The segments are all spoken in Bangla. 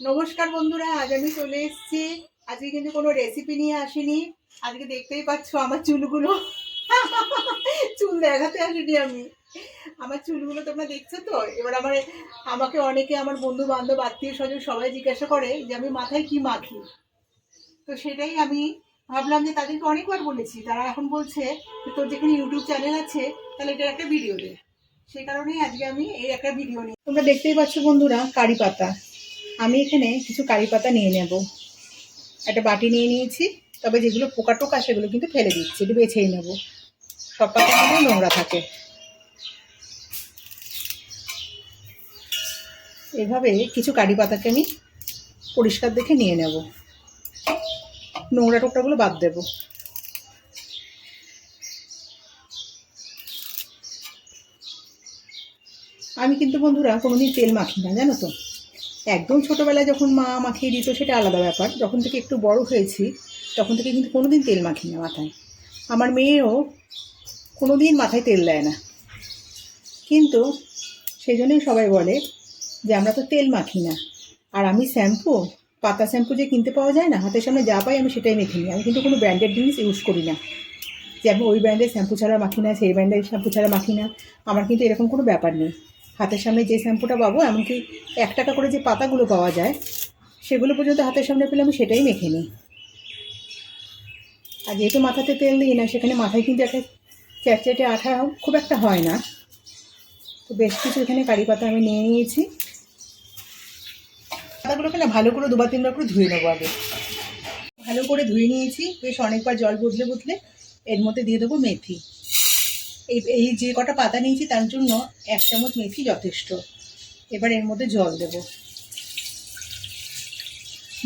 নমস্কার বন্ধুরা, আজ আমি চলে এসেছি। আজকে কিন্তু কোনো রেসিপি নিয়ে আসিনি। আজকে দেখতেই পাচ্ছ আমার চুলগুলো। চুল দেখাতে আসিনি আমি। আমার চুলগুলো তোমরা দেখছ তো? এবার আমার, আমাকে অনেকে আমার বন্ধু বান্ধব আত্মীয় স্বজন সবাই জিজ্ঞাসা করে যে আমি মাথায় কি মাখি? তো সেটাই আমি ভাবলাম যে তাদেরকে অনেকবার বলেছি। তারা এখন বলছে যে তোর যেখানে ইউটিউব চ্যানেল আছে, তাহলে এটার একটা ভিডিও দে। সেই কারণেই আজকে আমি এই একটা ভিডিও নিই তোমরা দেখতেই পাচ্ছ বন্ধুরা, কারি পাতা। আমি এখানে কিছু কারি পাতা নিয়ে নেব। একটা বাটি নিয়ে নিয়েছি, তবে যেগুলো পোকা টোকা সেগুলো কিন্তু ফেলে দিচ্ছি, একটু বেছেই নেব। সব পাতা কিন্তু নোংরা থাকে। এভাবে কিছু কারি পাতাকে আমি পরিষ্কার দেখে নিয়ে নেব। নোংরা টোকরাগুলো বাদ দেব। আমি কিন্তু বন্ধুরা কোনোদিন তেল মাখি না, জানো তো? একদম ছোটোবেলায় যখন মা মাখিয়ে দিত, সেটা আলাদা ব্যাপার। যখন থেকে একটু বড় হয়েছি, তখন থেকে কিন্তু কোনো দিন তেল মাখি না মাথায়। আমার মেয়েও কোনো দিন মাথায় তেল দেয় না। কিন্তু সেই জন্যই সবাই বলে যে, আমরা তো তেল মাখি না। আর আমি শ্যাম্পু, পাতা শ্যাম্পু যে কিনতে পাওয়া যায় না, হাতের সামনে যা পাই আমি সেটাই মেখে নিই। আমি কিন্তু কোনো ব্র্যান্ডেড জিনিস ইউজ করি না। যে আমি ওই ব্র্যান্ডের শ্যাম্পু ছাড়া মাখি না, সেই ব্র্যান্ডের শ্যাম্পু ছাড়া মাখি না। আমার কিন্তু এরকম কোনো ব্যাপার নেই। হাতের সামনে যে শ্যাম্পুটা পাবো, এমনকি এক টাকা করে যে পাতাগুলো পাওয়া যায়, সেগুলো পর্যন্ত হাতের সামনে পেলে আমি সেটাই মেখে নিই। আর যেহেতু মাথাতে তেল দিই না, সেখানে মাথায় কিন্তু একটা চ্যাটচ্যাটে আঠা খুব একটা হয় না। তো বেশ কিছু এখানে কারি পাতা আমি নিয়ে নিয়েছি। পাতাগুলোকে না ভালো করে দুবার তিনবার করে ধুয়ে নেব আগে। ভালো করে ধুয়ে নিয়েছি, বেশ অনেকবার জল বদলে বদলে এর মধ্যে দিয়ে দেবো মেথি। এই এই যে কটা পাতা নিয়েছি তার জন্য এক চামচ মেথি যথেষ্ট। এবার এর মধ্যে জল দেব।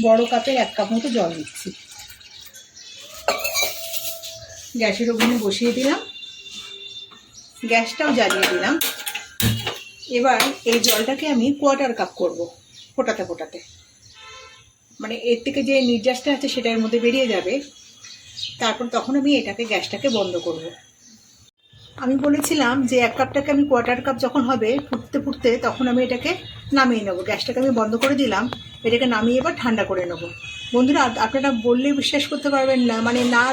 বড় কাপের এক কাপ মতো জল দিচ্ছি। গ্যাসের ওভেনে বসিয়ে দিলাম। গ্যাসটাও জ্বালিয়ে দিলাম। এবার এই জলটাকে আমি কোয়ার্টার কাপ করব, ফোটাতে ফোটাতে। মানে এর থেকে যে নির্যাসটা আছে সেটার মধ্যে বেরিয়ে যাবে। তারপর তখন আমি এটাকে গ্যাসটাকে বন্ধ করব। আমি বলেছিলাম যে এক কাপটাকে আমি কোয়ার্টার কাপ যখন হবে ফুটতে ফুটতে তখন আমি এটাকে নামিয়ে নেব। গ্যাসটাকে আমি বন্ধ করে দিলাম, এটাকে নামিয়ে এবার ঠান্ডা করে নেব। বন্ধুরা আপনারা বললে বিশ্বাস করতে পারবেন না মানে না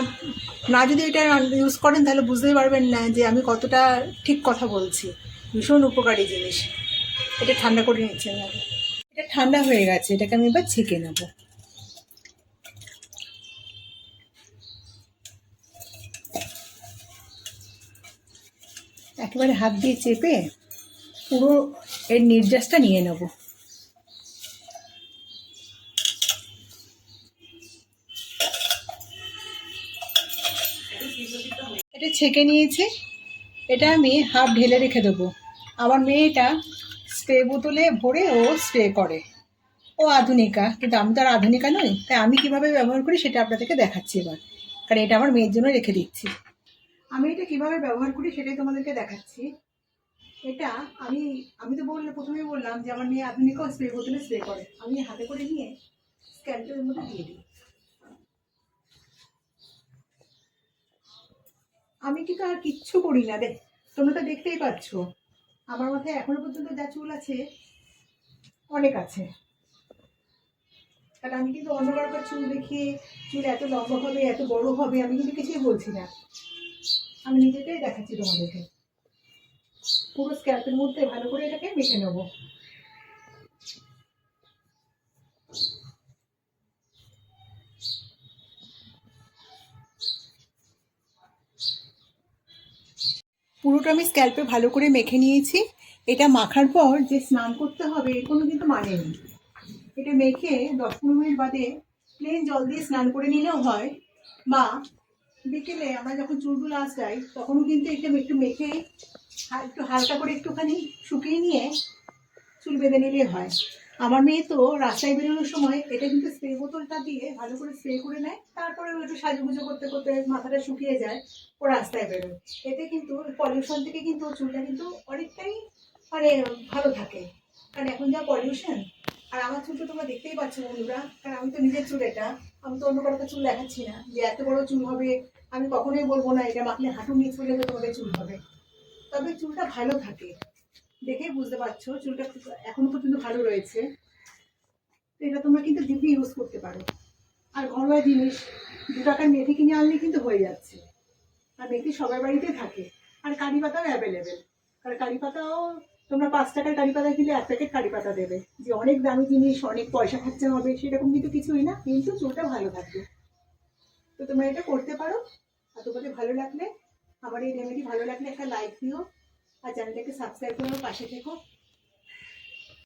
না যদি এটা ইউজ করেন তাহলে বুঝতেই পারবেন না যে আমি কতটা ঠিক কথা বলছি। ভীষণ উপকারী জিনিস। এটা ঠান্ডা করে নিচ্ছেন। এটা ঠান্ডা হয়ে গেছে, এটাকে আমি এবার ছেঁকে নেব। একেবারে হাত দিয়ে চেপে পুরো এর নির্যাসটা নিয়ে নেব। এটা ছেঁকে নিয়েছি, এটা আমি হাফ ঢেলে রেখে দেবো। আমার মেয়েটা স্প্রে বোতলে ভরে ও স্প্রে করে। ও আধুনিকা, কিন্তু আমি তো আর আধুনিকা নই, তাই আমি কীভাবে ব্যবহার করি সেটা আপনাদেরকে দেখাচ্ছি এবার। কারণ এটা আমার মেয়ের জন্য রেখে দিচ্ছি। আমি এটা কীভাবে ব্যবহার করি সেটাই তোমাদেরকে দেখাচ্ছি। এটা আমি আমি তো বললে, প্রথমেই বললাম যে আমার মেয়ে আধুনিক স্প্রে বোতলে স্প্রে করে। আমি হাতে করে নিয়ে স্ক্যানটার মধ্যে দিয়ে দিই। আমি কিন্তু আর কিচ্ছু করি না, দেখ, তোমরা তো দেখতেই পাচ্ছ। আমার মাথায় এখনও পর্যন্ত যা চুল আছে, অনেক আছে। কারণ আমি কিন্তু অন্য কারোর চুল দেখিয়ে চুল এত লম্বা হবে, এত বড় হবে, আমি কিন্তু কিছুই বলছি না। আমি নিজেটাই দেখাচ্ছি তোমাদেরকে। পুরো স্ক্যাল্পের মধ্যে ভালো করে এটাকে মেখে নেব। পুরোটা আমি স্ক্যাল্পে ভালো করে মেখে নিয়েছি। এটা মাখার পর যে স্নান করতে হবে, এর কোনো কিন্তু মানে নেই। এটা মেখে দশ পনেরো মিনিট বাদে প্লেন জল দিয়ে স্নান করে নিলেও হয়। বা বিকেলে আমরা যখন চুলগুলো আসাই তখনও কিন্তু এটা একটু মেখে একটু হালকা করে একটুখানি শুকিয়ে নিয়ে চুল বেঁধে নিলে হয়। আমার মেয়ে তো রাস্তায় বেরোনোর সময় এটা কিন্তু স্প্রে বোতলটা দিয়ে ভালো করে স্প্রে করে নেয় তারপরে একটু সাজুগুজো করতে করতে মাথাটা শুকিয়ে যায়, ও রাস্তায় বেরোয়। এতে কিন্তু পলিউশন থেকে কিন্তু চুলটা কিন্তু অনেকটাই মানে ভালো থাকে। কারণ এখন যা পলিউশন আর আমার চুলটা তোমরা দেখতেই পাচ্ছ বন্ধুরা, কারণ আমি তো নিজের চুল এটা। আমি তো অন্য কারোকে চুল দেখাচ্ছি না। যে এত বড় চুল হবে, আমি কখনোই বলব না, এটা মাখলে হাঁটু নিচ পর্যন্ত তোমাদের চুল হবে। তবে চুলটা ভালো থাকে। দেখেই বুঝতে পারছ, চুলটা এখনও পর্যন্ত ভালো রয়েছে। এটা তোমরা কিন্তু দিব্যি ইউজ করতে পারো। আর ঘরোয়া জিনিস, দু টাকার মেথি কিনে আনলে কিন্তু হয়ে যাচ্ছে। আর মেথি সবার বাড়িতে থাকে। আর কারি পাতাও অ্যাভেলেবেল আর কারি পাতাও তোমরা পাঁচ টাকার কারি পাতা কিনলে এক প্যাকেট কারি পাতা দেবে। যে অনেক দামি জিনিস, অনেক পয়সা খরচা হবে, সেরকম কিন্তু কিছুই না, কিন্তু চুলটা ভালো থাকবে। তো তোমরা এটা করতে পারো। আর তোমাদের ভালো লাগলে, আমার এই রেমেডি ভালো লাগলে একটা লাইক দিও। আর চ্যানেলটাকে সাবস্ক্রাইব করো পাশে থেকো।